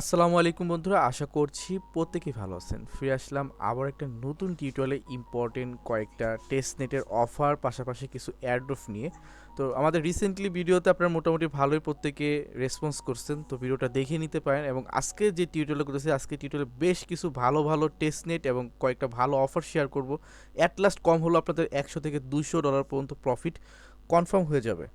আসসালামু আলাইকুম বন্ধুরা, আশা করছি প্রত্যেকেই ভালো আছেন। ফিরে আসলাম আবার একটা নতুন টিউটোরিয়ালে ইম্পর্টেন্ট কয়েকটা টেস্ট নেটের অফার পাশাপাশি কিছু অ্যাড্রফ নিয়ে। তো আমাদের রিসেন্টলি ভিডিওতে আপনারা মোটামুটি ভালোই প্রত্যেকে রেসপন্স করছেন, তো ভিডিওটা দেখে নিতে পারেন এবং আজকে যে টিউটোরিয়াল করতেছি, আজকে টিউটোরিয়ালে বেশ কিছু ভালো ভালো টেস্ট নেট এবং কয়েকটা ভালো অফার শেয়ার করব। অ্যাট লাস্ট কম হলো আপনাদের একশো থেকে দুশো ডলার পর্যন্ত প্রফিট কনফার্ম হয়ে যাবে।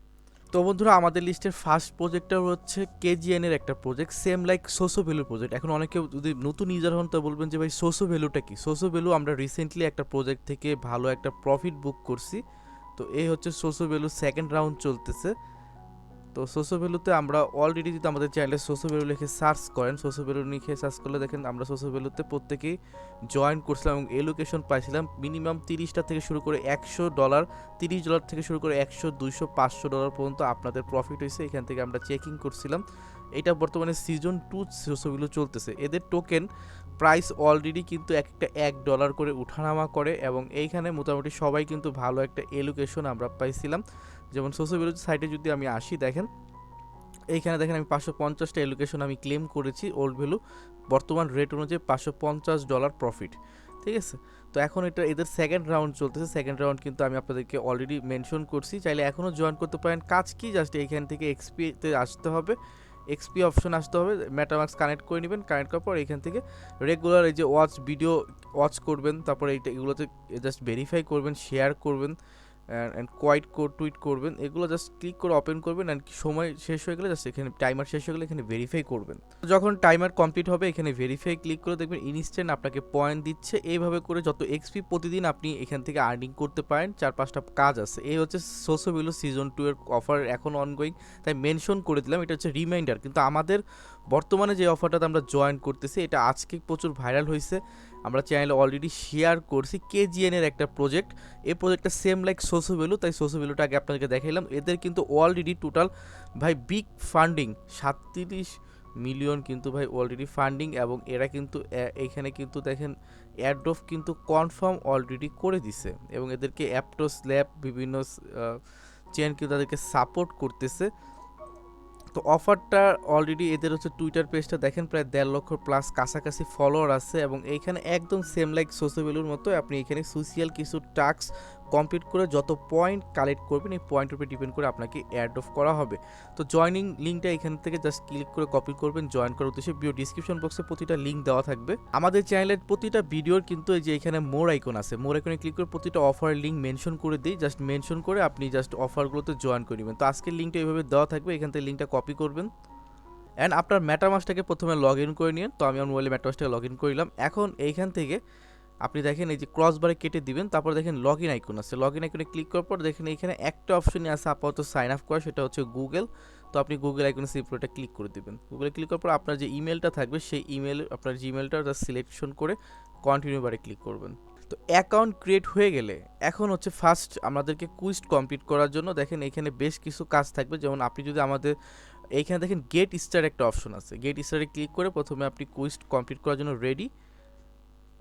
তো বন্ধুরা, আমাদের লিস্টের ফার্স্ট প্রজেক্টটা হচ্ছে কেজিএন এর একটা project same like SoSo value project এখন অনেকে যদি নতুন ইউজার হন তো বলবেন যে, ভাই সোসো ভ্যালুটা কি? সোসো ভ্যালু আমরা রিসেন্টলি একটা প্রজেক্ট থেকে ভালো একটা প্রফিট বুক করছি। তো এই হচ্ছে সোসো ভ্যালু সেকেন্ড রাউন্ড চলতেছে। তো সোসো ভ্যালুতে আমরা অলরেডি যদি আমাদের চ্যানেলে সোসো ভ্যালু লিখে সার্চ করেন সোসো ভ্যালু লিখে সার্চ করলে দেখেন আমরা সোসো ভ্যালুতে প্রত্যেকেই জয়েন করছিলাম এবং এলোকেশন পাইছিলাম মিনিমাম তিরিশটা থেকে শুরু করে একশো ডলার তিরিশ ডলার থেকে শুরু করে একশো, দুইশো, পাঁচশো ডলার পর্যন্ত আপনাদের প্রফিট হয়েছে। এখান থেকে আমরা চেকিং করছিলাম। এটা বর্তমানে সিজন টু সোসোগুলো চলতেছে। এদের টোকেন প্রাইস অলরেডি কিন্তু এক একটা এক ডলার করে উঠানামা করে এবং এইখানে মোটামুটি সবাই কিন্তু ভালো একটা এলোকেশন আমরা পাইছিলাম। যেমন সোশ্যাল সোসোবিলো সাইটে যদি আমি আসি, দেখেন, এইখানে দেখেন আমি পাঁচশো পঞ্চাশটা এলোকেশন আমি ক্লেম করেছি ওল্ড ভ্যালু বর্তমান রেট অনুযায়ী পাঁচশো পঞ্চাশ ডলার প্রফিট ঠিক আছে? তো এখন এটা, এদের সেকেন্ড রাউন্ড চলতেছে সেকেন্ড রাউন্ড কিন্তু আমি আপনাদেরকে অলরেডি মেনশন করছি, চাইলে এখনও জয়েন করতে পারেন, কাজ কি? জাস্ট এইখান থেকে এক্সপিতে আসতে হবে এক্সপি অপশন আসতে হবে মেটামাক্স কানেক্ট করে নেবেন কানেক্ট করার পর এখান থেকে রেগুলার এই যে ওয়াচ ভিডিও ওয়াচ করবেন, তারপরে এইটা এগুলোতে জাস্ট ভেরিফাই করবেন শেয়ার করবেন অ্যান্ড কোয়াইট টুইট করবেন। এগুলো জাস্ট ক্লিক করে ওপেন করবেন অ্যান্ড সময় শেষ হয়ে গেলে জাস্ট এখানে টাইমার শেষ হয়ে গেলে এখানে ভেরিফাই করবেন। যখন টাইমার কমপ্লিট হবে, এখানে ভেরিফাই ক্লিক করে দেখবেন ইনস্ট্যান্ট আপনাকে পয়েন্ট দিচ্ছে। এইভাবে করে যত এক্সপি প্রতিদিন আপনি এখান থেকে আর্নিং করতে পারেন, চার পাঁচটা কাজ আছে। এই হচ্ছে সোসো বিলো সিজন টু এর অফার এখন অনগোয়িং তাই মেনশন করে দিলাম, এটা হচ্ছে রিমাইন্ডার কিন্তু আমাদের বর্তমানে যে অফারটাতে আমরা জয়েন করতেছি, এটা আজকে প্রচুর ভাইরাল হয়েছে আমরা চ্যানেলে অলরেডি শেয়ার করছি কেজিএন এর একটা প্রজেক্ট এই প্রজেক্টটা সেম লাইক সোসো ভ্যালু তাই সোসো ভ্যালুটা আগে আপনাদেরকে দেখাইলাম। এদের কিন্তু অলরেডি টোটাল ভাই বিগ ফান্ডিং সাতত্রিশ মিলিয়ন কিন্তু ভাই অলরেডি ফান্ডিং এবং এরা কিন্তু এখানে কিন্তু দেখেন অ্যাড্রফ কিন্তু কনফার্ম অলরেডি করে দিছে এবং এদেরকে অ্যাপটোস ল্যাব বিভিন্ন চেন কিন্তু তাদেরকে সাপোর্ট করতেছে। তো অফারটা অলরেডি এদের হচ্ছে টুইটার পেজটা দেখেন, প্রায় দেড় লক্ষ প্লাস কাছাকাছি ফলোয়ার আছে এবং এইখানে একদম সেম লাইক সোসিয়াবেলুর মতো আপনি এখানে সোশিয়াল কিছু টাস্ক কমপ্লিট করে যত পয়েন্ট কালেক্ট করবেন, এই পয়েন্টের উপরে ডিপেন্ড করে আপনাকে অ্যাড অফ করা হবে। তো জয়নিং লিঙ্কটা এখান থেকে জাস্ট ক্লিক করে কপি করবেন জয়েন করার উদ্দেশ্যে ভিডিও ডিসক্রিপশন বক্সে প্রতিটা লিঙ্ক দেওয়া থাকবে। আমাদের চ্যানেলের প্রতিটা ভিডিওর কিন্তু এই যে এখানে মোর আইকন আছে মোর আইকনে ক্লিক করে প্রতিটা অফার লিঙ্ক মেনশন করে দিই জাস্ট মেনশন করে আপনি জাস্ট অফারগুলোতে জয়েন করে নেবেন। তো আজকের লিঙ্কটা এইভাবে দেওয়া থাকবে, এখান থেকে লিঙ্কটা কপি করবেন। অ্যান্ড আপনার ম্যাটামাসটাকে প্রথমে লগ ইন করে নিন। তো আমি আমার মোবাইলে ম্যাটামাসটাকে লগ ইন করলাম এখন এইখান থেকে আপনি দেখেন এই যে ক্রস বারে কেটে দিবেন, তারপর দেখেন লগ ইন আইকন আছে। লগ ইন আইকনে ক্লিক করার পর দেখেন এখানে একটা অপশনই আছে আপাতত সাইন আপ করা, সেটা হচ্ছে গুগল তো আপনি গুগল আইকনে সিম্পলটা ক্লিক করে দিবেন। গুগলে ক্লিক করার পর আপনার যে ইমেলটা থাকবে, সেই ইমেল আপনার জিমেলটা জাস্ট সিলেকশন করে কন্টিনিউ বারে ক্লিক করবেন। তো অ্যাকাউন্ট ক্রিয়েট হয়ে গেলে এখন হচ্ছে ফার্স্ট আমাদেরকে কুইজ কমপ্লিট করার জন্য দেখেন এখানে বেশ কিছু কাজ থাকবে। যেমন আপনি যদি আমাদের, এইখানে দেখেন গেট স্টার একটা অপশন আছে। গেট স্টারে ক্লিক করে প্রথমে আপনি কুইজ কমপ্লিট করার জন্য রেডি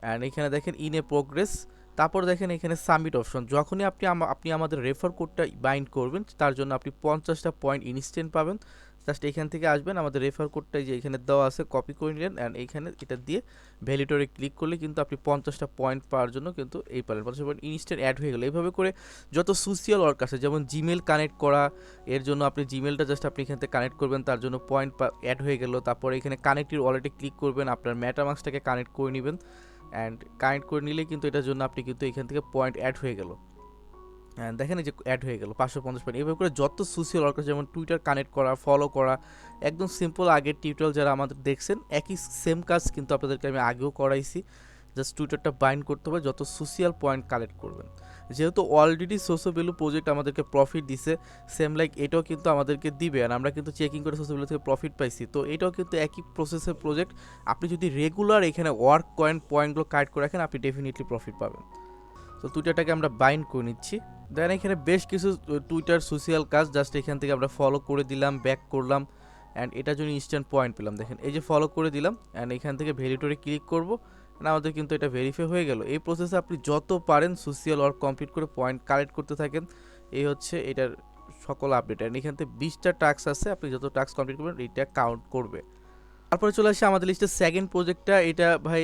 অ্যান্ড এখানে দেখেন ইন এ প্রোগ্রেস তারপর দেখেন এখানে সাবমিট অপশন যখনই আপনি আপনি আমাদের রেফার কোডটা বাইন্ড করবেন, তার জন্য আপনি পঞ্চাশটা পয়েন্ট ইনস্ট্যান্ট পাবেন। জাস্ট এখান থেকে আসবেন, আমাদের রেফার কোডটা যে এখানে দেওয়া আছে কপি করে নিলেন অ্যান্ড এইখানে এটা দিয়ে ভ্যালিটরে ক্লিক করলে কিন্তু আপনি পঞ্চাশটা পয়েন্ট পাওয়ার জন্য কিন্তু এই পারেন পঞ্চাশ পয়েন্ট ইনস্ট্যান্ট অ্যাড হয়ে গেলো। এইভাবে করে যত সোশিয়াল ওয়ার্ক আছে, যেমন জিমেল কানেক্ট করা, এর জন্য আপনি জিমেলটা জাস্ট আপনি এখান থেকে কানেক্ট করবেন, তার জন্য পয়েন্ট অ্যাড হয়ে গেলো। তারপরে এখানে কানেক্টের ওয়ালেটে ক্লিক করবেন, আপনার ম্যাটামাক্সটাকে কানেক্ট করে নেবেন। অ্যান্ড কানেক্ট করে নিলে কিন্তু এটার জন্য আপনি কিন্তু এখান থেকে পয়েন্ট অ্যাড হয়ে গেল। দেখেন যে অ্যাড হয়ে গেল, পাঁচশো পঞ্চাশ পয়েন্ট এভাবে করে যত সোশ্যাল ওয়ার্কার যেমন টুইটার কানেক্ট করা ফলো করা, একদম সিম্পল আগের টিউটোরিয়াল যারা আমাদের দেখছেন, একই সেম কাজ কিন্তু আপনাদেরকে আমি আগেও করাইছি। জাস্ট টুইটারটা বাইন্ড করতে হবে, যত সোশ্যাল পয়েন্ট কালেক্ট করবেন। যেহেতু অলরেডি সোসো ভ্যালু প্রজেক্ট আমাদেরকে প্রফিট দিছে সেম লাইক এটাও কিন্তু আমাদেরকে দিবে। আর আমরা কিন্তু চেকিং করে সোসো ভ্যালু থেকে প্রফিট পাইছি। তো এটাও কিন্তু একই প্রসেসের প্রজেক্ট আপনি যদি রেগুলার এখানে ওয়ার্ক কয়েন পয়েন্টগুলো কালেক্ট করে রাখেন, আপনি ডেফিনেটলি প্রফিট পাবেন। তো টুইটারটাকে আমরা বাইন্ড করে নিচ্ছি। দেন এখানে বেশ কিছু টুইটার সোশিয়াল কাজ জাস্ট এখান থেকে আমরা ফলো করে দিলাম ব্যাক করলাম। অ্যান্ড এটার জন্য ইনস্ট্যান্ট পয়েন্ট পেলাম। দেখেন, এই যে ফলো করে দিলাম। অ্যান্ড এখান থেকে ভ্যালিটরে ক্লিক করব। আমাদের কিন্তু এটা ভেরিফাই হয়ে গেল। এই প্রসেসে আপনি যত পারেন সোশিয়াল ওয়ার্ক কমপ্লিট করে পয়েন্ট কালেক্ট করতে থাকেন। এই হচ্ছে এটার সকল আপডেট অ্যান্ড এখান থেকে বিশটা টাস্ক আছে, আপনি যত টাস্ক কমপ্লিট করবেন, এইটা কাউন্ট করবে। তারপরে চলে আসে আমাদের লিস্টের সেকেন্ড প্রজেক্টটা এটা ভাই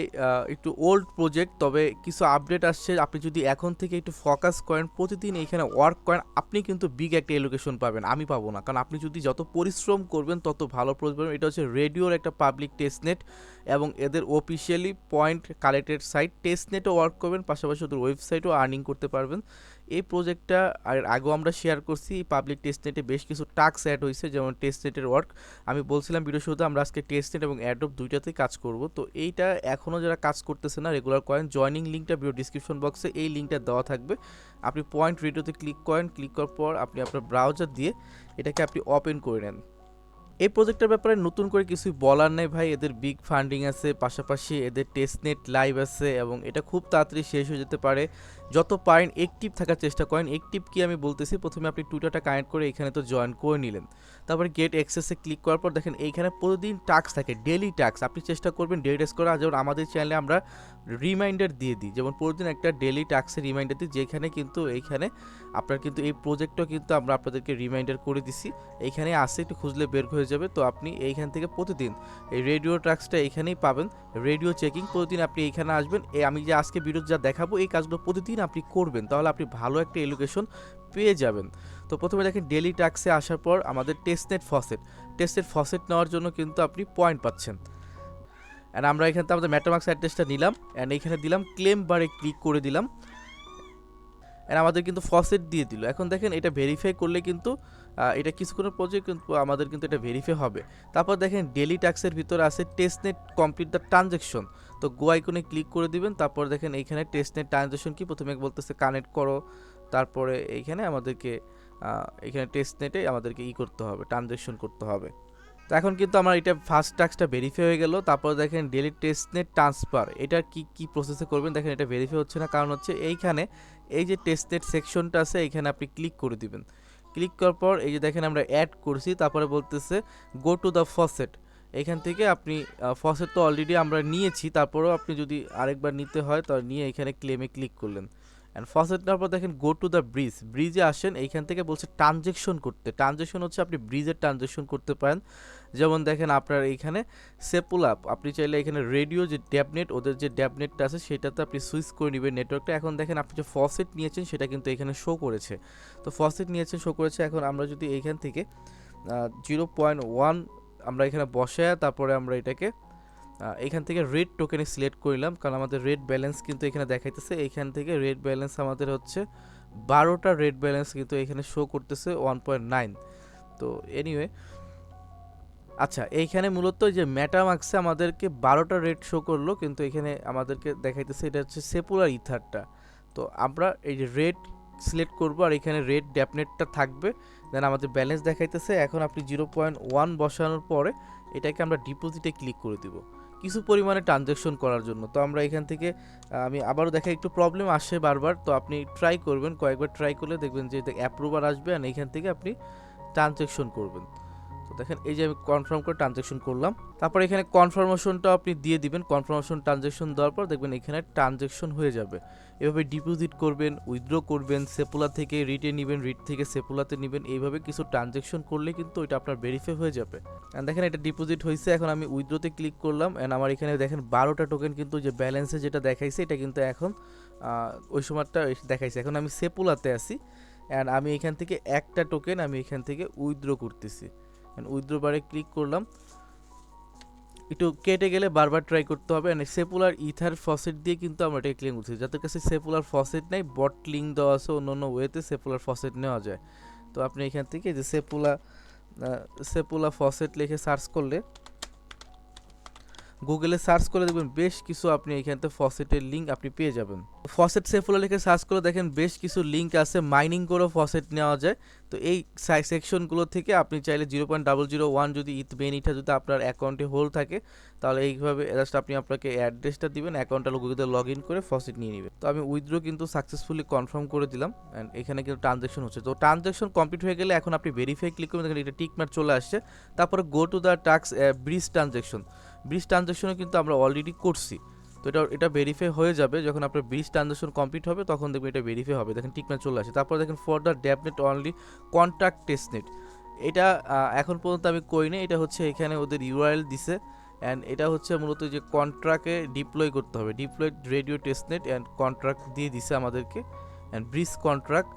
একটু ওল্ড প্রজেক্ট তবে কিছু আপডেট আসছে। আপনি যদি এখন থেকে একটু ফোকাস করেন, প্রতিদিন এইখানে ওয়ার্ক করেন, আপনি কিন্তু বিগ একটা এলোকেশন পাবেন। আমি পাবো না। কারণ আপনি যদি যত পরিশ্রম করবেন, তত ভালো পরিশ্রম এটা হচ্ছে রেডিওর একটা পাবলিক টেস্টনেট এবং এদের officially point collected site test টেস্টনেটও work করবেন, পাশাপাশি ওদের ওয়েবসাইটও আর্নিং করতে পারবেন। এই প্রজেক্টটা আর আগেও আমরা শেয়ার করছি পাবলিক টেস্টনেটে বেশ কিছু টাস্ক অ্যাড হয়েছে, যেমন টেস্টনেটের ওয়ার্ক আমি বলছিলাম ভিডিও শুরুতে আমরা আজকে টেস্টনেট এবং অ্যাডপ দুইটাতেই কাজ করব। তো এইটা এখনও যারা কাজ করতেছে না রেগুলার করেন জয়নিং লিঙ্কটা ভিডিও ডিসক্রিপশন বক্সে এই লিঙ্কটা দেওয়া থাকবে। আপনি পয়েন্ট রেডিওতে ক্লিক করেন ক্লিক করার পর আপনি আপনার ব্রাউজার দিয়ে এটাকে আপনি ওপেন করে নেন। এই প্রজেক্টের ব্যাপারে নতুন করে কিছুই বলার নেই ভাই। এদের বিগ ফান্ডিং আছে, পাশাপাশি এদের টেস্টনেট লাইভ আছে এবং এটা খুব তাড়াতাড়ি শেষ হয়ে যেতে পারে। যত পারেন একটিভ থাকার চেষ্টা করেন। একটিভ কি আমি বলতেছি, প্রথমে আপনি টুইটারটা কানেক্ট করে এখানে তো জয়েন করে নিলেন। তারপরে গেট অ্যাক্সেসে ক্লিক করার পর দেখেন এইখানে প্রতিদিন টাস্ক থাকে ডেলি টাস্ক আপনি চেষ্টা করবেন ডেলি করা যেমন আমাদের চ্যানেলে আমরা রিমাইন্ডার দিয়ে দিই। যেমন প্রতিদিন একটা ডেলি টাস্কের রিমাইন্ডার দিই, যেখানে কিন্তু এইখানে আপনার কিন্তু এই প্রজেক্টও কিন্তু আমরা আপনাদেরকে রিমাইন্ডার করে দিছি। এইখানে আসে, একটু খুঁজলে বের হয়ে যাবে। তো আপনি এইখান থেকে প্রতিদিন এই রেডিও টাস্কটা এইখানেই পাবেন। রেডিও চেকিং প্রতিদিন আপনি এইখানে আসবেন। এই আমি যে আজকে ভিডিও যা দেখাবো, এই কাজগুলো প্রতিদিন আপনি করবেন, তাহলে আপনি ভালো একটা এলোকেশন পেয়ে যাবেন। তো প্রথমে দেখেন ডেলি ট্যাক্সে আসার পর আমাদের টেস্টনেট ফসেট টেস্টের ফসেট নেওয়ার জন্য কিন্তু আপনি পয়েন্ট পাচ্ছেন। অ্যান্ড আমরা এখানে আমাদের ম্যাটামার্কস অ্যাড্রেসটা নিলাম অ্যান্ড এখানে দিলাম ক্লেম বারে ক্লিক করে দিলাম। অ্যান্ড আমাদের কিন্তু ফসেট দিয়ে দিল। এখন দেখেন এটা ভেরিফাই করলে কিন্তু এটা কিছুক্ষণের পর্যায়ে কিন্তু আমাদের কিন্তু এটা ভেরিফাই হবে। তারপর দেখেন ডেলি ট্যাক্সের ভিতরে আছে টেস্টনেট কমপ্লিট দ্য ট্রানজ্যাকশন তো গো আইকনে ক্লিক করে দিবেন, তারপর দেখেন এইখানে টেস্টনেট ট্রানজ্যাকশন কি প্রথমে বলতেছে কানেক্ট করো, তারপরে এইখানে আমাদেরকে এখানে টেস্টনেটে আমাদেরকে ই করতে হবে ট্রানজ্যাকশন করতে হবে। তো এখন কিন্তু আমার এটা ফার্স্ট টাস্কটা ভেরিফাই হয়ে গেল, তারপর দেখেন ডেলি টেস্টনেট ট্রান্সফার এটা কি কি প্রসেসে করবেন? দেখেন এটা ভেরিফাই হচ্ছে না, কারণ হচ্ছে এইখানে এই যে টেস্টনেট সেকশনটা আছে, এইখানে আপনি ক্লিক করে দিবেন। ক্লিক করার পর এই যে দেখেন আমরা অ্যাড করছি, তারপরে বলতেছে গো টু দ্য ফসেট এখান থেকে আপনি ফসেট তো অলরেডি আমরা নিয়েছি, তারপরেও আপনি যদি আরেকবার নিতে হয়, তো নিয়ে এখানে ক্লেমে ক্লিক করলেন। অ্যান্ড ফসেট নেওয়ার পর দেখেন গো টু দ্য ব্রিজ ব্রিজে আসেন, এইখান থেকে বলছে ট্রানজেকশন করতে। ট্রানজেকশন হচ্ছে আপনি ব্রিজের ট্রানজেকশন করতে পারেন। যেমন দেখেন আপনার এইখানে সেপুল আপ আপনি চাইলে এখানে রেডিও যে ড্যাবনেট ওদের যে ড্যাবনেটটা আছে, সেটাতে আপনি সুইচ করে নেবেন নেটওয়ার্কটা এখন দেখেন আপনি যে ফসেট নিয়েছেন, সেটা কিন্তু এখানে শো করেছে। তো ফসেট নিয়েছেন শো করেছে। এখন আমরা যদি এইখান থেকে জিরো পয়েন্ট ওয়ান আমরা এখানে বসায় তারপরে আমরা এটাকে এখান থেকে রেড টোকেনে সিলেক্ট করলাম কারণ আমাদের রেড ব্যালেন্স কিন্তু এখানে দেখাইতেছে। এখান থেকে রেড ব্যালেন্স আমাদের হচ্ছে বারোটা রেড ব্যালেন্স কিন্তু এখানে শো করতেছে ওয়ান পয়েন্ট নাইন তো এনিওয়ে আচ্ছা এইখানে মূলত যে ম্যাটামাক্সে আমাদেরকে বারোটা রেট শো করল, কিন্তু এখানে আমাদেরকে দেখাইতেছে এটা হচ্ছে সেপুলার ইথারটা তো আমরা এই যে রেড সিলেক্ট করব আর এখানে রেড ড্যাপনেটটা থাকবে, দেন আমাদের ব্যালেন্স দেখাইতেছে, এখন আপনি জিরো পয়েন্ট ওয়ান বসানোর পরে এটাকে আমরা ডিপোজিটে ক্লিক করে দিব। কিছু পরিমাণে ট্রানজ্যাকশন করার জন্য। তো আমরা এখান থেকে আমি আবারও দেখা একটু প্রবলেম আসে বারবার, তো আপনি ট্রাই করবেন, কয়েকবার ট্রাই করলে দেখবেন যে অ্যাপ্রুভার আসবে আর এইখান থেকে আপনি ট্রানজ্যাকশন করবেন। দেখেন, এই যে আমি কনফার্ম করে ট্রানজ্যাকশন করলাম। তারপর এখানে কনফার্মেশনটা আপনি দিয়ে দিবেন। কনফার্মেশন ট্রানজ্যাকশন দেওয়ার পর দেখবেন এখানে ট্রানজ্যাকশন হয়ে যাবে। এভাবে ডিপোজিট করবেন উইথড্র করবেন সেপুলা থেকে রিটে নেবেন রিট থেকে সেপুলাতে নেবেন, এইভাবে কিছু ট্রানজ্যাকশন করলে কিন্তু ওইটা আপনার ভেরিফাই হয়ে যাবে। দেখেন, এটা ডিপোজিট হয়েছে। এখন আমি উইথড্রোতে ক্লিক করলাম। অ্যান্ড আমার এখানে দেখেন, বারোটা টোকেন কিন্তু যে ব্যালেন্সে যেটা দেখাইছে, এটা কিন্তু এখন ওই সময়টা দেখাইছে। এখন আমি সেপুলাতে আছি। অ্যান্ড আমি এখান থেকে একটা টোকেন আমি এখান থেকে উইথড্র করতেছি। উইথড্র বারে ক্লিক করলাম। একটু কেটে গেলে বারবার ট্রাই করতে হবে। মানে সেপুলার ইথার ফসেট দিয়ে কিন্তু আমরা এটাকে ক্লেম করছি। যাদের কাছে সেপুলার ফসেট নেই বট লিঙ্ক দেওয়া আছে অন্য অন্য ওয়েতে সেপুলার ফসেট নেওয়া যায়। তো আপনি এখান থেকে যে সেপুলা সেপুলা ফসেট লিখে সার্চ করলে গুগলে সার্চ করে দেখবেন বেশ কিছু আপনি এখান থেকে ফসেটের লিঙ্ক আপনি পেয়ে যাবেন। ফসেট সেফুলা লিখে সার্চ করে দেখেন বেশ কিছু লিঙ্ক আছে মাইনিং করেও ফসেট নেওয়া যায়। তো এই সেকশনগুলো থেকে আপনি চাইলে zero point double zero one যদি ইথ বেনিটা যদি আপনার অ্যাকাউন্টে হোল থাকে, তাহলে এইভাবে জাস্ট আপনি আপনাকে অ্যাড্রেসটা দিবেন অ্যাকাউন্টটা গুগলে লগ ইন করে ফসেট নিয়ে নেবেন। তো আমি উইথড্র কিন্তু সাকসেসফুলি কনফার্ম করে দিলাম অ্যান্ড এখানে কিন্তু ট্রানজ্যাকশন হচ্ছে। তো ট্রানজ্যাকশন কমপ্লিট হয়ে গেলে এখন আপনি ভেরিফাই ক্লিক করবেন, দেখেন এটা টিক মার্ক চলে আসছে। তারপরে go to the tax bridge transaction bridge ট্রানজ্যাকশনও কিন্তু আমরা অলরেডি করছি। তো এটা এটা ভেরিফাই হয়ে যাবে, যখন আপনার ব্রিজ ট্রানজ্যাকশন কমপ্লিট হবে, তখন দেখবেন এটা ভেরিফাই হবে। দেখেন টিকম্যান চলে আসে। তারপর দেখেন for the dapnet only contact testnet এটা এখন পর্যন্ত আমি করি না এটা হচ্ছে এখানে ওদের ইউআরএল দিছে। অ্যান্ড এটা হচ্ছে মূলত যে কন্ট্রাক্টে ডিপ্লয় করতে হবে। Deploy radio testnet and contract দিয়ে দিছে আমাদেরকে। অ্যান্ড ব্রিজ কন্ট্রাক্ট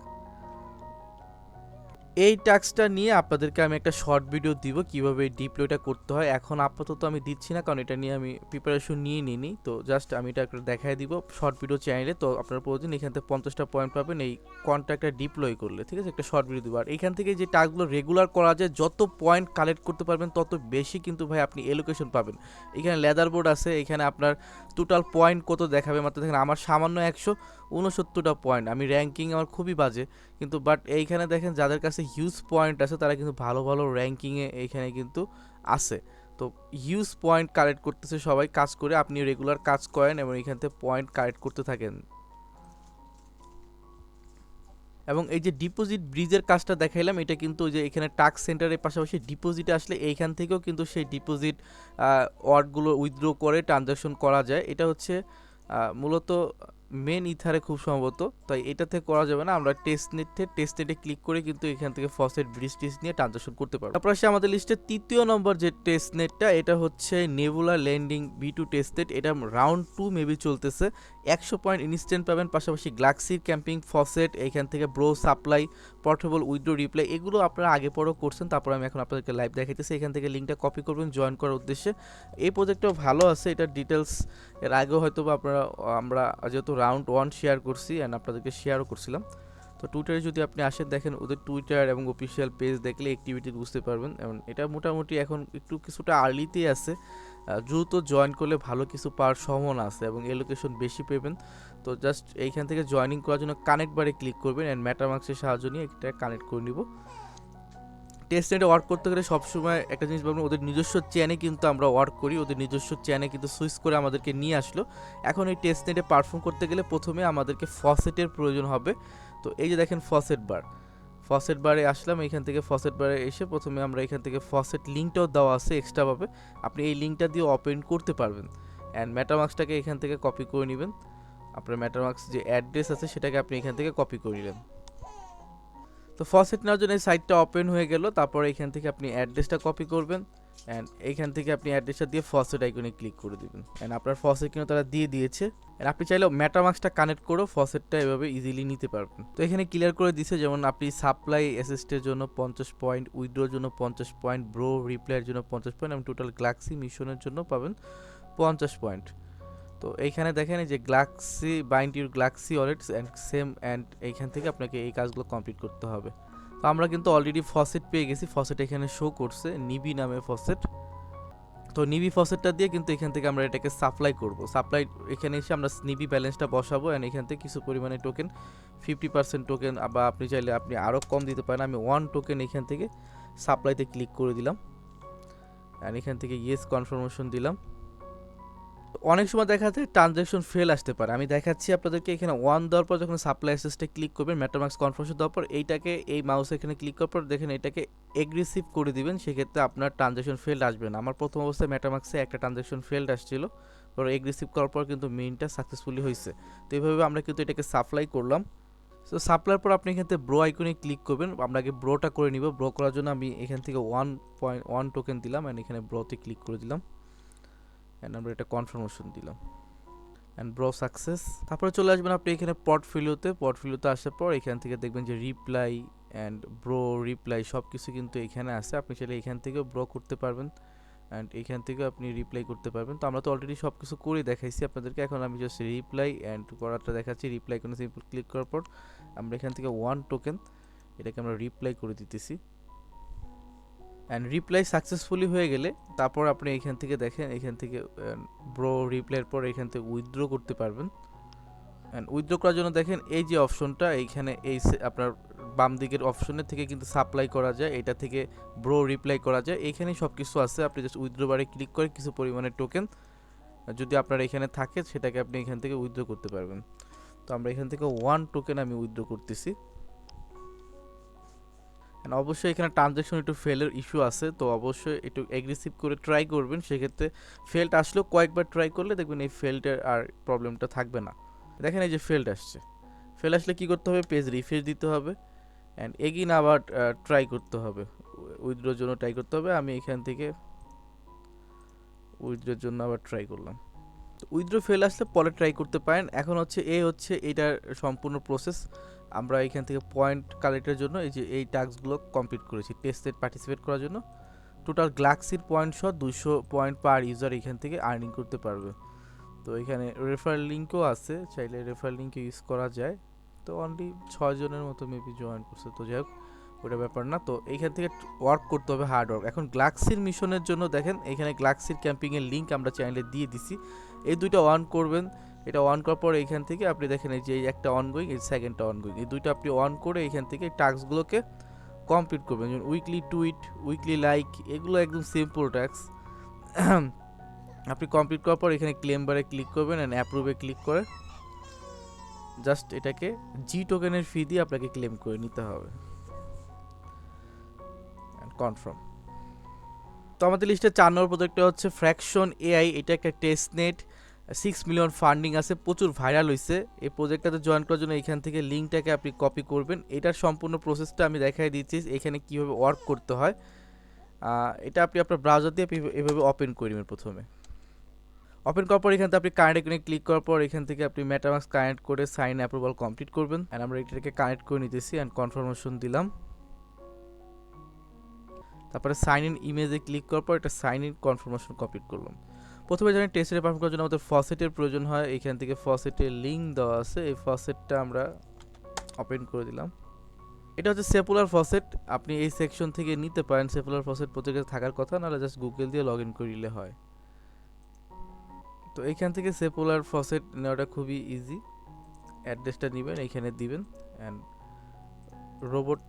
এই টাস্কটা নিয়ে আপনাদেরকে আমি একটা শর্ট ভিডিও দিব, কীভাবে ডিপ্লয়টা করতে হয়। এখন আপাতত আমি দিচ্ছি না, কারণ এটা নিয়ে আমি প্রিপারেশন নিয়ে নিইনি। তো জাস্ট আমি এটা একটা দেখাই দিব শর্ট ভিডিও চ্যানেলে তো আপনারা প্রতিদিন এখান থেকে পঞ্চাশটা পয়েন্ট পাবেন এই কন্ট্রাক্টটা ডিপ্লয় করলে, ঠিক আছে? একটা শর্ট ভিডিও দিব। আর এখান থেকে যে টাস্কগুলো রেগুলার করা যায়, যত পয়েন্ট কালেক্ট করতে পারবেন, তত বেশি কিন্তু ভাই আপনি এলোকেশন পাবেন। এখানে লেদার বোর্ড আছে, এখানে আপনার টোটাল পয়েন্ট কত দেখাবে? মাত্র দেখেন, আমার সামান্য একশো। উনসত্তরটা পয়েন্ট আমি র্যাঙ্কিং আমার খুবই বাজে, কিন্তু বাট এইখানে দেখেন যাদের কাছে হিউজ পয়েন্ট আছে, তারা কিন্তু ভালো ভালো র্যাঙ্কিংয়ে এইখানে কিন্তু আছে। তো হিউজ পয়েন্ট কালেক্ট করতেছে সবাই, কাজ করে আপনি রেগুলার কাজ করেন এবং এখান থেকে পয়েন্ট কালেক্ট করতে থাকেন। এবং এই যে ডিপোজিট ব্রিজের কাজটা দেখাইলাম, এটা কিন্তু যে এখানে টাক্স সেন্টারের পাশাপাশি ডিপোজিটে আসলে এইখান থেকেও কিন্তু সেই ডিপোজিট ওয়ার্ডগুলো উইথড্র করে ট্রানজ্যাকশন করা যায়। এটা হচ্ছে মূলত মেন ইথারে খুব সম্ভবত, তাই এটাতে করা যাবে না, আমরা টেস্ট নেটে টেস্ট নেটে ক্লিক করে কিন্তু এখান থেকে ফসেট ব্রিজ টিস নিয়ে ট্রানজাকশন করতে পারব। তারপর আসে আমাদের লিস্টে তৃতীয় নম্বর যে টেস্ট নেটটা এটা হচ্ছে Nebula landing B two test net এটা রাউন্ড টু মেবি চলতেছে। একশো পয়েন্ট ইনস্ট্যান্ট পাবেন পাশাপাশি গ্লাক্সির ক্যাম্পিং ফসেট এখান থেকে bro supply portable withdraw reply এগুলো আপনারা আগে পরেও করছেন, তারপর আমি এখন আপনাদেরকে লাইভ দেখাইতেছি। এখান থেকে লিঙ্কটা কপি করবেন জয়েন করার উদ্দেশ্যে। এই প্রজেক্টটাও ভালো আছে এটার ডিটেলস এর আগেও হয়তো বা আপনারা, আমরা যেহেতু রাউন্ড ওয়ান শেয়ার করছি অ্যান্ড আপনাদেরকে শেয়ারও করছিলাম। তো টুইটারে যদি আপনি আসেন, দেখেন ওদের টুইটার এবং অফিসিয়াল পেজ দেখলে অ্যাক্টিভিটি বুঝতে পারবেন। এবং এটা মোটামুটি এখন একটু কিছুটা আর্লিতেই আছে। দ্রুত জয়েন করলে ভালো কিছু পাওয়ার সম্ভাবনা আছে এবং এলোকেশন বেশি পেবেন। তো জাস্ট এইখান থেকে জয়েনিং করার জন্য কানেক্ট বারে ক্লিক করবেন অ্যান্ড ম্যাটারমার্ক্সের সাহায্য নিয়ে এটা কানেক্ট করে নিব। টেস্ট নেটে ওয়ার্ক করতে গেলে সবসময় একটা জিনিস ভাববেন, ওদের নিজস্ব চ্যানে কিন্তু আমরা ওয়ার্ক করি, ওদের নিজস্ব চ্যানে কিন্তু সুইচ করে আমাদেরকে নিয়ে আসলো। এখন এই টেস্ট নেটে পারফর্ম করতে গেলে প্রথমে আমাদেরকে ফসেটের প্রয়োজন হবে। তো এই যে দেখেন ফসেট বার ফসেট বারে আসলাম, এখান থেকে ফসেট বারে এসে প্রথমে আমরা এখান থেকে ফসেট লিঙ্কটাও দেওয়া আছে এক্সট্রাভাবে আপনি এই লিঙ্কটা দিয়ে ওপেন করতে পারবেন। অ্যান্ড ম্যাটামার্কসটাকে এখান থেকে কপি করে নেবেন। আপনার ম্যাটামার্কস যে অ্যাড্রেস আছে, সেটাকে আপনি এখান থেকে কপি করে নিলেন তো ফসেট নেওয়ার জন্য এই সাইটটা ওপেন হয়ে গেল। তারপরে এখান থেকে আপনি অ্যাড্রেসটা কপি করবেন। অ্যান্ড এইখান থেকে আপনি অ্যাড্রেসটা দিয়ে ফসেট আইকনে ক্লিক করে দিবেন। অ্যান্ড আপনার ফসেট কিন্তু তারা দিয়ে দিয়েছে। অ্যান্ড আপনি চাইলেও ম্যাটামার্ক্সটা কানেক্ট করেও ফসেটটা এভাবে ইজিলি নিতে পারবেন। তো এখানে ক্লিয়ার করে দিছে, যেমন আপনি সাপ্লাই অ্যাসিস্টের জন্য পঞ্চাশ পয়েন্ট উইথড্রোর জন্য পঞ্চাশ পয়েন্ট ব্রো রিপ্লাইয়ের জন্য পঞ্চাশ পয়েন্ট এবং টোটাল গ্লাক্সি মিশনের জন্য পাবেন পঞ্চাশ পয়েন্ট তো এইখানে দেখেন যে Galaxy bind your Galaxy wallets and same and এইখান থেকে আপনাকে এই কাজগুলো কমপ্লিট করতে হবে। তো আমরা কিন্তু অলরেডি ফসেট পেয়ে গেছি। ফসেট এখানে শো করছে নিবি নামে ফসেট তো নিবি ফসেটটা দিয়ে কিন্তু এখান থেকে আমরা এটাকে সাপ্লাই করব। সাপ্লাই এখানে এসে আমরা নিবি ব্যালেন্সটা বসাবো অ্যান্ড এখান থেকে কিছু পরিমাণে টোকেন ফিফটি পার্সেন্ট টোকেন বা আপনি চাইলে আপনি আরও কম দিতে পারেন। আমি ওয়ান টোকেন এখান থেকে সাপ্লাইতে ক্লিক করে দিলাম। অ্যান্ড এখান থেকে ইয়েস কনফার্মেশন দিলাম। অনেক সময় দেখা যায় ট্রানজ্যাকশন ফেল আসতে পারে। আমি দেখাচ্ছি আপনাদেরকে এখানে ওয়ান দেওয়ার পর যখন সাপ্লাই অ্যাসেসটে ক্লিক করবেন ম্যাটারমার্ক্স কনফার্মেশন দেওয়ার পর এইটাকে এই মাউস এখানে ক্লিক করার পর দেখেন এটাকে এগ্রেসিভ করে দিবেন, সেক্ষেত্রে আপনার ট্রানজ্যাকশন ফেল আসবে না। আমার প্রথম অবস্থায় ম্যাটারমার্ক্সে একটা ট্রানজ্যাকশন ফেল্ড আসছিল, পর এগ্রেসিভ করার পর কিন্তু মেইনটা সাকসেসফুলি হয়েছে। তো এইভাবে আমরা কিন্তু এটাকে সাপ্লাই করলাম। তো সাপ্লাইয়ের পর আপনি এখান থেকে ব্রো আইকনে ক্লিক করবেন। আপনাকে ব্রোটা করে নিব। ব্রো করার জন্য আমি এখান থেকে ওয়ান পয়েন্ট ওয়ান টোকেন দিলাম অ্যান্ড এখানে ব্রোতে ক্লিক করে দিলাম। অ্যান্ড আমরা এটা কনফার্মেশন দিলাম। অ্যান্ড ব্রো সাকসেস তারপরে চলে আসবেন আপনি এখানে পর্টফোলিওতে পর্টফোলিওতে আসার পর এখান থেকে দেখবেন যে রিপ্লাই অ্যান্ড ব্রো রিপ্লাই সব কিছু কিন্তু এখানে আছে। আপনি চাইলে এখান থেকেও ব্রো করতে পারবেন। অ্যান্ড এখান থেকেও আপনি রিপ্লাই করতে পারবেন। তো আমরা তো অলরেডি সব কিছু করে দেখাইছি আপনাদেরকে। এখন আমি জাস্ট রিপ্লাই অ্যান্ড করাটা দেখাচ্ছি। রিপ্লাই কোনো সিম্পল ক্লিক করার পর আমরা এখান থেকে ওয়ান টোকেন এটাকে আমরা রিপ্লাই করে দিতেছি। অ্যান্ড রিপ্লাই সাকসেসফুলি হয়ে গেলে তারপর আপনি এখান থেকে দেখেন, এখান থেকে ব্রো রিপ্লাইয়ের পর এখান থেকে উইথড্র করতে পারবেন। অ্যান্ড উইথড্র করার জন্য দেখেন এই যে অপশনটা, এইখানে এই আপনার বাম দিকের অপশনের থেকে কিন্তু সাপ্লাই করা যায়, এটা থেকে ব্রো রিপ্লাই করা যায়। এইখানেই সব কিছু আছে, আপনি জাস্ট উইথড্র বারে ক্লিক করে কিছু পরিমাণে টোকেন যদি আপনার এখানে থাকে সেটাকে আপনি এখান থেকে উইথড্র করতে পারবেন। তো আমরা এখান থেকে ওয়ান টোকেন আমি উইথড্র করতেছি। অবশ্যই এখানে ট্রানজ্যাকশন একটু ফেলের ইস্যু আছে, তো অবশ্যই একটু এগ্রেসিভ করে ট্রাই করবেন। সেক্ষেত্রে ফেল্ড আসলেও কয়েকবার ট্রাই করলে দেখবেন এই ফেল্ডের আর প্রবলেমটা থাকবে না। দেখেন এই যে ফেল্ড আসছে। ফেল আসলে কি করতে হবে? পেজ রিফ্রেশ দিতে হবে। অ্যান্ড এগিন আবার ট্রাই করতে হবে। উইথড্রোর জন্য ট্রাই করতে হবে। আমি এখান থেকে উইথড্রোর জন্য আবার ট্রাই করলাম। উইথড্রো ফেল আসলে পরে ট্রাই করতে পারেন। এখন হচ্ছে এ হচ্ছে এটার সম্পূর্ণ প্রসেস আমরা এখান থেকে পয়েন্ট কালেক্টের জন্য এই যে এই টাস্কগুলো কমপ্লিট করেছি টেস্টে পার্টিসিপেট করার জন্য। টোটাল গ্লাক্সির পয়েন্ট সহ দুশো পয়েন্ট পার ইউজার এখান থেকে আর্নিং করতে পারবে। তো এখানে রেফার লিঙ্কও আছে, চাইলে রেফার লিঙ্ক ইউজ করা যায়। তো অনলি ছয় জনের মতো মেবি জয়েন করছে। তো যাই হোক, ওটা ব্যাপার না। তো এইখান থেকে ওয়ার্ক করতে হবে হার্ড ওয়ার্ক এখন গ্লাক্সির মিশনের জন্য দেখেন, এখানে গ্লাক্সির ক্যাম্পিংয়ের লিঙ্ক আমরা চ্যানেলে দিয়ে দিছি। এই দুইটা অন করবেন। এটা অন করার পর এখান থেকে আপনি দেখেন এই যে একটা অনগোয়িং এই সেকেন্ডটা অনগোয়িং এই দুইটা আপনি অন করে এখান থেকে টাস্কগুলোকে কমপ্লিট করবেন। যেমন উইকলি টুইট উইকলি লাইক এগুলো একদম সিম্পল ট্যাক্স আপনি কমপ্লিট করার পর এখানে ক্লেম বারে ক্লিক করবেন অ্যান্ড অ্যাপ্রুভে ক্লিক করে জাস্ট এটাকে জি টোকেনের ফি দিয়ে আপনাকে ক্লেম করে নিতে হবে। কনফার্ম তো আমাদের লিস্টে চার নম্বর প্রজেক্টটা হচ্ছে ফ্র্যাকশন এআই এটা একটা test net six million funding আছে, প্রচুর ভাইরাল হয়েছে এই প্রজেক্টটাতে জয়েন করার জন্য এখান থেকে লিঙ্কটাকে আপনি কপি করবেন। এটার সম্পূর্ণ প্রসেসটা আমি দেখাই দিচ্ছি এখানে কীভাবে ওয়ার্ক করতে হয়। এটা আপনি আপনার ব্রাউজার দিয়ে এভাবে ওপেন করে প্রথমে। ওপেন করার পর এখান থেকে আপনি কানেক্ট এখানে ক্লিক করার পর এখান থেকে আপনি মেটামাক্স কানেক্ট করে সাইন অ্যাপ্রুভাল কমপ্লিট করবেন। অ্যান্ড আমরা এটাকে কানেক্ট করে নিতেছি অ্যান্ড কনফার্মেশন দিলাম। তারপরে সাইন ইন ইমেজে ক্লিক করার পর এটা সাইন ইন কনফার্মেশন কমপ্লিট করলাম। প্রথমে জানি টেস্টের পারফর্ম করার জন্য আমাদের ফসেটের প্রয়োজন হয়। এখান থেকে ফসেটের লিঙ্ক দেওয়া আছে। এই ফসেটটা আমরা ওপেন করে দিলাম। এটা হচ্ছে সেপুলার ফসেট আপনি এই সেকশন থেকে নিতে পারেন সেপুলার ফসেট প্রত্যেকের থাকার কথা, নাহলে জাস্ট গুগল দিয়ে লগ ইন করে নিলে হয়। তো এইখান থেকে সেপুলার ফসেট নেওয়াটা খুবই ইজি অ্যাড্রেসটা নেবেন এইখানে দিবেন। অ্যান্ড রোবট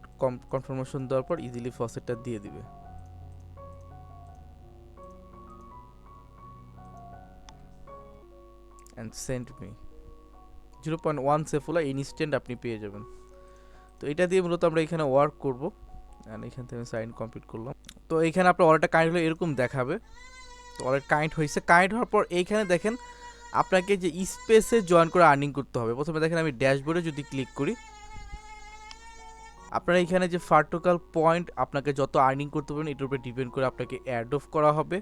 কনফার্মেশন দেওয়ার পর ইজিলি ফসেটটা দিয়ে দিবে। And sent me zero point one সেফোলা instant আপনি পেয়ে যাবেন। তো এটা দিয়ে মূলত আমরা এখানে ওয়ার্ক করব। অ্যান্ড এখান থেকে আমি সাইন কমপ্লিট করলাম। তো এইখানে আপনার ওয়ালেটটা কানেক্ট হলে এরকম দেখাবে। তো ওয়ালেট কানেক্ট হয়েছে। কানেক্ট হওয়ার পর এইখানে দেখেন, আপনাকে যে স্পেসে জয়েন করে আর্নিং করতে হবে। প্রথমে দেখেন আমি ড্যাশবোর্ডে যদি ক্লিক করি আপনার এখানে যে ফার্টোকাল পয়েন্ট আপনাকে যত আর্নিং করতে পারবেন, এটার উপরে ডিপেন্ড করে আপনাকে অ্যাড অফ করা হবে।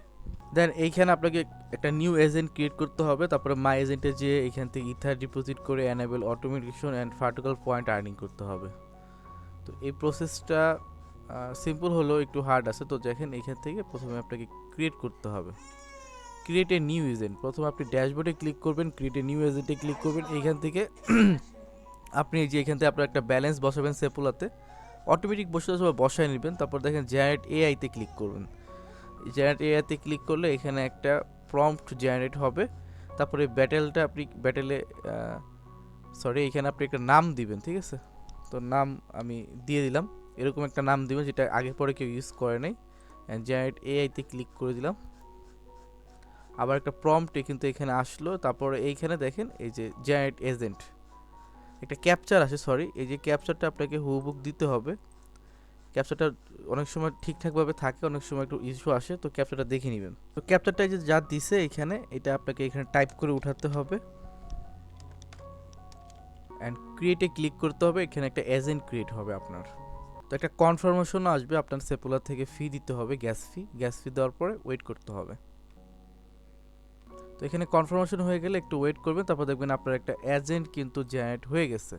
দেন এইখানে আপনাকে একটা নিউ এজেন্ট ক্রিয়েট করতে হবে। তারপরে মাই এজেন্টে যে এখান থেকে ইথার ডিপোজিট করে enable automation and vertical point earning করতে হবে। তো এই প্রসেসটা সিম্পল হলেও একটু হার্ড আছে। তো দেখেন এখান থেকে প্রথমে আপনাকে ক্রিয়েট করতে হবে। ক্রিয়েট এ নিউ এজেন্ট প্রথমে আপনি ড্যাশবোর্ডে ক্লিক করবেন ক্রিয়েট এ নিউ এজেন্টে ক্লিক করবেন। এইখান থেকে আপনি যে এখান থেকে আপনার একটা ব্যালেন্স বসাবেন সেপুলাতে অটোমেটিক বসে সময় বসায় নেবেন। তারপর দেখেন জেনারেট এআইতে ক্লিক করবেন। জেনারেট এআইতে ক্লিক করলে এখানে একটা প্রম্পট জেনারেট হবে। তারপরে ব্যাটেলটা আপনি ব্যাটেলে সরি এখানে আপনি একটা নাম দিবেন, ঠিক আছে? তো নাম আমি দিয়ে দিলাম। এরকম একটা নাম দিবেন যেটা আগে পরে কেউ ইউজ করে নাই। জেনারেট এআইতে ক্লিক করে দিলাম। আবার একটা প্রম্পটে কিন্তু এখানে আসলো। তারপরে এইখানে দেখেন এই যে জেনারেট এজেন্ট একটা ক্যাপচার আছে সরি এই যে ক্যাপচারটা আপনাকে হুবুক দিতে হবে। ক্যাপচারটা অনেক সময় ঠিকঠাকভাবে থাকে, অনেক সময় একটু ইস্যু আসে, তো ক্যাপচারটা দেখে নেবেন। তো ক্যাপচারটা যে যা দিছে এখানে, এটা আপনাকে এখানে টাইপ করে উঠাতে হবে। অ্যান্ড ক্রিয়েটে ক্লিক করতে হবে, এখানে একটা এজেন্ট ক্রিয়েট হবে আপনার। তো একটা কনফার্মেশন আসবে, আপনার সেপুলার থেকে ফি দিতে হবে গ্যাস ফি গ্যাস ফি দেওয়ার পরে ওয়েট করতে হবে। তো এখানে কনফার্মেশন হয়ে গেলে একটু ওয়েট করবেন, তারপর দেখবেন আপনার একটা এজেন্ট কিন্তু জেনারেট হয়ে গেছে।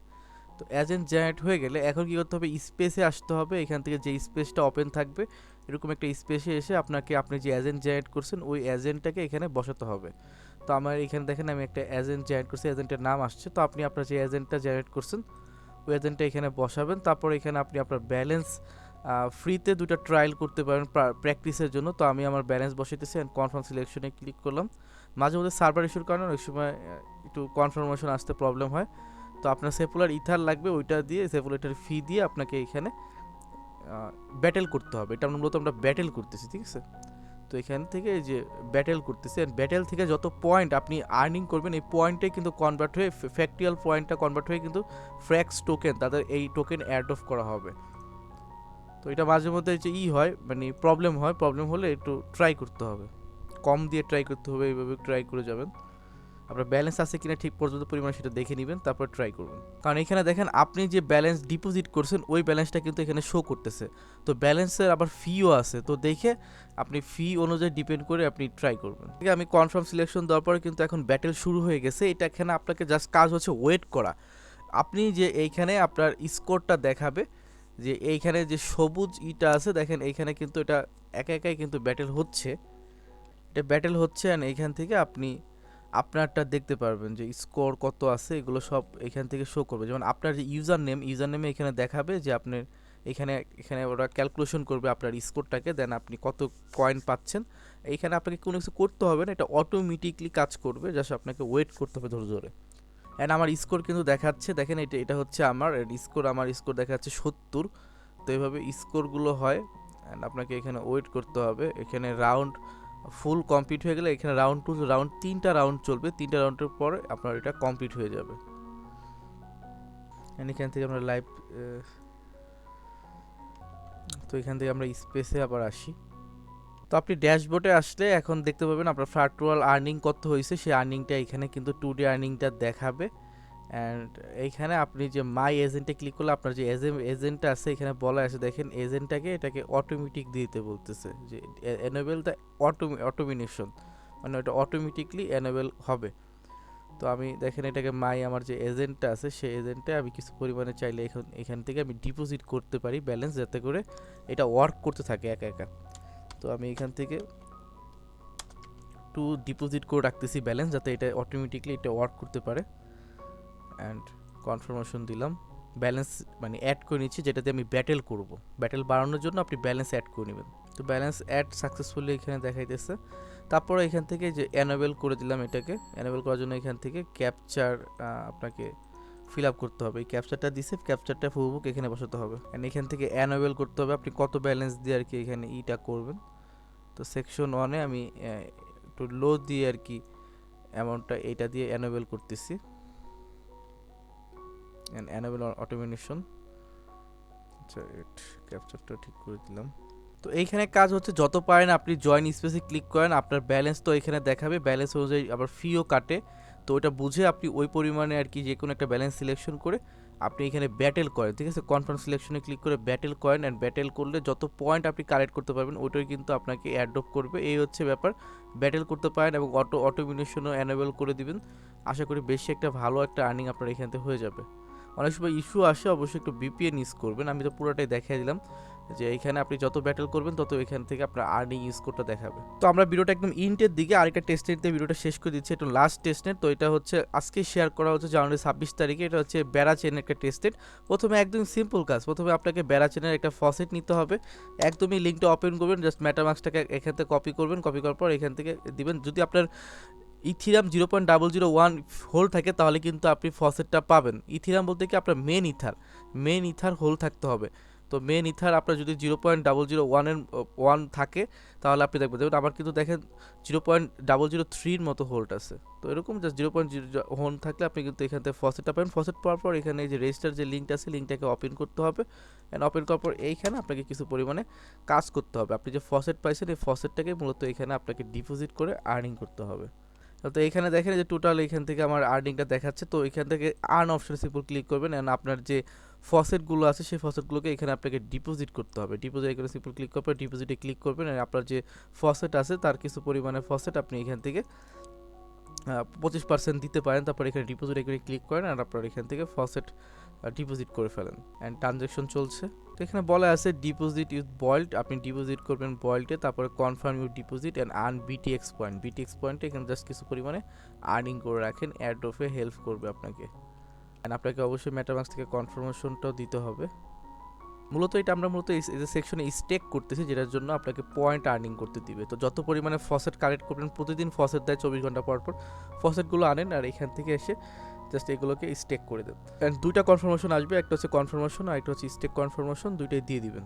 তো এজেন্ট জেনারেট হয়ে গেলে এখন কী করতে হবে? স্পেসে আসতে হবে, এখান থেকে যে স্পেসটা ওপেন থাকবে, এরকম একটা স্পেসে এসে আপনাকে, আপনি যে এজেন্ট জেনারেট করছেন, ওই এজেন্টটাকে এখানে বসাতে হবে। তো আমার এখানে দেখেন আমি একটা এজেন্ট জেনারেট করছি এজেন্টের নাম আসছে, তো আপনি আপনার যে এজেন্টটা জেনারেট করছেন, ওই এজেন্টটা এখানে বসাবেন, তারপর এখানে আপনি আপনার ব্যালেন্স ফ্রিতে দুটো ট্রায়াল করতে পারেন প্র্যাকটিসের জন্য। তো আমি আমার ব্যালেন্স বসাইতেছি অ্যান্ড কনফার্ম সিলেকশনে ক্লিক করলাম। মাঝে মধ্যে সার্ভার ইস্যুর কারণে অনেক সময় একটু কনফার্মেশন আসতে প্রবলেম হয়। তো আপনার সেপুলার ইথার লাগবে, ওইটা দিয়ে সেপুলারটার ফি দিয়ে আপনাকে এখানে ব্যাটেল করতে হবে। এটা আমরা মূলত আমরা ব্যাটেল করতেছি, ঠিক আছে? তো এখান থেকে যে ব্যাটেল করতেছি অ্যান্ড ব্যাটেল থেকে যত পয়েন্ট আপনি আর্নিং করবেন, এই পয়েন্টে কিন্তু কনভার্ট হয়ে ফ্যাক্টরিয়াল পয়েন্টটা কনভার্ট হয়ে কিন্তু ফ্র্যাক্স টোকেন তাদের এই টোকেন অ্যাড অফ করা হবে। তো এটা মাঝে মধ্যে যে ই হয় মানে প্রবলেম হয় প্রবলেম হলে একটু ট্রাই করতে হবে। কম দিয়ে ট্রাই করতে হবে, এইভাবে ট্রাই করে যাবেন। আপনার ব্যালেন্স আছে কিনা ঠিক পর্যন্ত পরিমাণ সেটা দেখে নেবেন, তারপর ট্রাই করবেন কারণ এখানে দেখেন, আপনি যে ব্যালেন্স ডিপোজিট করছেন, ওই ব্যালেন্সটা কিন্তু এখানে শো করতেছে। তো ব্যালেন্সের আবার ফিও আছে। তো দেখে আপনি ফি অনুযায়ী ডিপেন্ড করে আপনি ট্রাই করবেন। ঠিক আমি কনফার্ম সিলেকশন দেওয়ার পরে কিন্তু এখন ব্যাটেল শুরু হয়ে গেছে। এটা এখানে আপনাকে জাস্ট কাজ হচ্ছে ওয়েট করা। আপনি যে এইখানে আপনার স্কোরটা দেখাবে যে এইখানে যে সবুজ ইটা আছে, দেখেন এইখানে কিন্তু এটা একা একাই কিন্তু ব্যাটেল হচ্ছে। এটা ব্যাটেল হচ্ছে অ্যান্ড এইখান থেকে আপনি আপনারটা দেখতে পারবেন যে স্কোর কত আছে, এগুলো সব এখান থেকে শো করবে। যেমন আপনার যে ইউজার নেম ইউজার নেমে এখানে দেখাবে যে আপনার এখানে এখানে ওরা ক্যালকুলেশন করবে আপনার স্কোরটাকে দেন আপনি কত কয়েন পাচ্ছেন। এইখানে আপনাকে কোনো কিছু করতে হবে না, এটা অটোমেটিকলি কাজ করবে জাস্ট আপনাকে ওয়েট করতে হবে ধৈর্য ধরে। অ্যান্ড আমার স্কোর কিন্তু দেখাচ্ছে, দেখেন এটা এটা হচ্ছে আমার স্কোর আমার স্কোর দেখাচ্ছে সত্তর। তো এইভাবে স্কোরগুলো হয় অ্যান্ড আপনাকে এখানে ওয়েট করতে হবে। এখানে রাউন্ড ফুল কমপ্লিট হয়ে গেলে, এখানে রাউন্ড টু রাউন্ড তিনটা রাউন্ড চলবে। তিনটা রাউন্ডের পর আপনার এটা কমপ্লিট হয়ে যাবে। অ্যান্ড এখান থেকে আমরা লাইভ তো এখান থেকে আমরা স্পেসে আবার আসি। তো আপনি ড্যাশবোর্ডে আসলে এখন দেখতে পাবেন আপনার ফ্রাকচুয়াল আর্নিং কত হয়েছে, সেই আর্নিংটা এখানে কিন্তু টু ডে আর্নিংটা দেখাবে। অ্যান্ড এইখানে আপনি যে মাই এজেন্টে ক্লিক করলে আপনার যে এজেন্টটা আছে, এখানে বলা আছে, দেখেন এজেন্টটাকে এটাকে অটোমেটিক দিতে বলতেছে যে এনেবেল দ্য অটো অটোমিনেশন মানে ওটা অটোমেটিকলি এনেবেল হবে। তো আমি দেখেন এটাকে মাই আমার যে এজেন্টটা আছে, সেই এজেন্টে আমি কিছু পরিমাণে চাইলে এখন, এখান থেকে আমি ডিপোজিট করতে পারি ব্যালেন্স যাতে করে এটা ওয়ার্ক করতে থাকে একা একা। তো আমি এখান থেকে টু ডিপোজিট করে রাখতেছি ব্যালেন্স যাতে এটা অটোমেটিকলি এটা ওয়ার্ক করতে পারে। অ্যান্ড কনফার্মেশন দিলাম। ব্যালেন্স মানে অ্যাড করে নিচ্ছি যেটাতে আমি ব্যাটেল করব। ব্যাটেল বাড়ানোর জন্য আপনি ব্যালেন্স অ্যাড করে নেবেন। তো ব্যালেন্স অ্যাড সাকসেসফুলি এখানে দেখাইতেছে। তারপরে এখান থেকে যে অ্যানাবেল করে দিলাম এটাকে। অ্যানাবেল করার জন্য এখান থেকে ক্যাপচার আপনাকে ফিল আপ করতে হবে। এই ক্যাপচারটা দিছে ক্যাপচারটা ফুবুক এখানে বসাতে হবে। অ্যান্ড এখান থেকে অ্যানাবেল করতে হবে, আপনি কত ব্যালেন্স দিয়ে আর কি এখানে ইটা করবেন। তো সেকশন ওয়ানে আমি একটু লো দিয়ে আর কি অ্যামাউন্টটা এইটা দিয়ে অ্যানাবেল করতেছি। অ্যান্ড অ্যানাবেল অটোমেশন আচ্ছা এট ক্যাপচারটা ঠিক করে দিলাম। তো এইখানে কাজ হচ্ছে, যত পারেন আপনি জয়েন স্পেসে ক্লিক করেন, আপনার ব্যালেন্স তো এখানে দেখাবে। ব্যালেন্স অনুযায়ী আবার ফিও কাটে। তো ওটা বুঝে আপনি ওই পরিমাণে আর কি যে কোনো একটা ব্যালেন্স সিলেকশন করে আপনি এখানে ব্যাটেল করেন, ঠিক আছে? কনফার্ম সিলেকশনে ক্লিক করে ব্যাটেল করেন অ্যান্ড ব্যাটেল করলে যত পয়েন্ট আপনি কালেক্ট করতে পারবেন, ওইটাই কিন্তু আপনাকে অ্যাডপ্ট করবে। এই হচ্ছে ব্যাপার। ব্যাটেল করতে পারেন এবং অটো অটোমিনেশনও অ্যানেবল করে দিবেন। আশা করি বেশি একটা ভালো একটা আর্নিং আপনার এখান থেকে হয়ে যাবে। অনেক সময় ইস্যু আসে, অবশ্যই একটু বিপিএন ইউজ করবেন। আমি তো পুরোটাই দেখিয়ে দিলাম। যে এখানে আপনি যত ব্যাটেল করবেন, তত এখান থেকে আপনার আর্নিং করতে দেখাবে। তো আমরা ভিডিওটা একদম ইন্টের দিকে আরেকটা টেস্ট দিয়ে ভিডিওটা শেষ করে দিচ্ছি। এটা লাস্ট টেস্ট নেট তো এটা হচ্ছে আজকে শেয়ার করা হচ্ছে জানুয়ারি ছাব্বিশ তারিখে। এটা হচ্ছে ব্যারা চেনের একটা টেস্ট নেট প্রথমে একদম সিম্পল কাজ, প্রথমে আপনাকে ব্যারা চেনের একটা ফসেট নিতে হবে। একদমই লিঙ্কটা ওপেন করবেন জাস্ট ম্যাটামাক্সটাকে এখান থেকে কপি করবেন কপি করার পর এখান থেকে দিবেন। যদি আপনার Ethereum zero point double zero one hold থাকে, তাহলে কিন্তু আপনি ফসেটটা পাবেন। ইথিরাম বলতে কি আপনার main ether main ether hold থাকতে হবে। তো মেন ইথার আপনার যদি জিরো পয়েন্ট ডাবল জিরো ওয়ানের ওয়ান থাকে, তাহলে আপনি দেখবেন যেমন আবার কিন্তু দেখেন জিরো পয়েন্ট ডাবল জিরো থ্রির মতো হোল্ড আছে। তো এরকম just zero point zero hold থাকলে আপনি কিন্তু এখান থেকে ফসেটটা পাবেন। ফসেট পাওয়ার পর এখানে এই যে রেজিস্টার যে লিঙ্কটা আছে লিঙ্কটাকে ওপেন করতে হবে। অ্যান্ড ওপেন করার পর এইখানে আপনাকে কিছু পরিমাণে কাজ করতে হবে। আপনি যে ফসেট পাইছেন, এই ফসেটটাকে মূলত এখানে আপনাকে ডিপোজিট করে আর্নিং করতে হবে। তো এখানে দেখেন যে টোটাল এখান থেকে আমার আর্নিংটা দেখাচ্ছে। তো এখান থেকে আর্ন অপশনে সিম্পল ক্লিক করবেন। অ্যান্ড আপনার যে ফসেটগুলো আছে, সেই ফসেটগুলোকে এখানে আপনাকে ডিপোজিট করতে হবে। ডিপোজিট এখানে সিম্পল ক্লিক করবেন ডিপোজিটে ক্লিক করবেন আর আপনার যে ফসেট আছে তার কিছু পরিমাণে ফসেট আপনি এখান থেকে পঁচিশ পার্সেন্ট দিতে পারেন। তারপর এখানে ডিপোজিট এখানে ক্লিক করেন আর আপনার এখান থেকে ফসেট ডিপোজিট করে ফেলেন। অ্যান্ড ট্রানজ্যাকশন চলছে। তো এখানে বলা আছে ডিপোজিট ইউজ বয়েল্ড আপনি ডিপোজিট করবেন বয়েল্ডে তারপরে confirm you deposit and earn BTX point BTX পয়েন্টে এখানে জাস্ট কিছু পরিমাণে আর্নিং করে রাখেন অ্যাড অফে হেল্প করবে আপনাকে। আপনাকে অবশ্যই ম্যাটামাক্স থেকে কনফার্মেশনটাও দিতে হবে। মূলত এটা আমরা মূলত এই সেকশনে স্টেক করতেছি, যেটার জন্য আপনাকে পয়েন্ট আর্নিং করতে দিবে। তো যত পরিমাণে ফসেট কালেক্ট করবেন, প্রতিদিন ফসেট দেয় চব্বিশ ঘণ্টা পর পর। ফসেটগুলো আনেন আর এখান থেকে এসে জাস্ট এগুলোকে স্টেক করে দেন। অ্যান্ড দুইটা কনফার্মেশন আসবে, একটা হচ্ছে কনফার্মেশন আর একটা হচ্ছে স্টেক কনফার্মেশন দুইটাই দিয়ে দিবেন।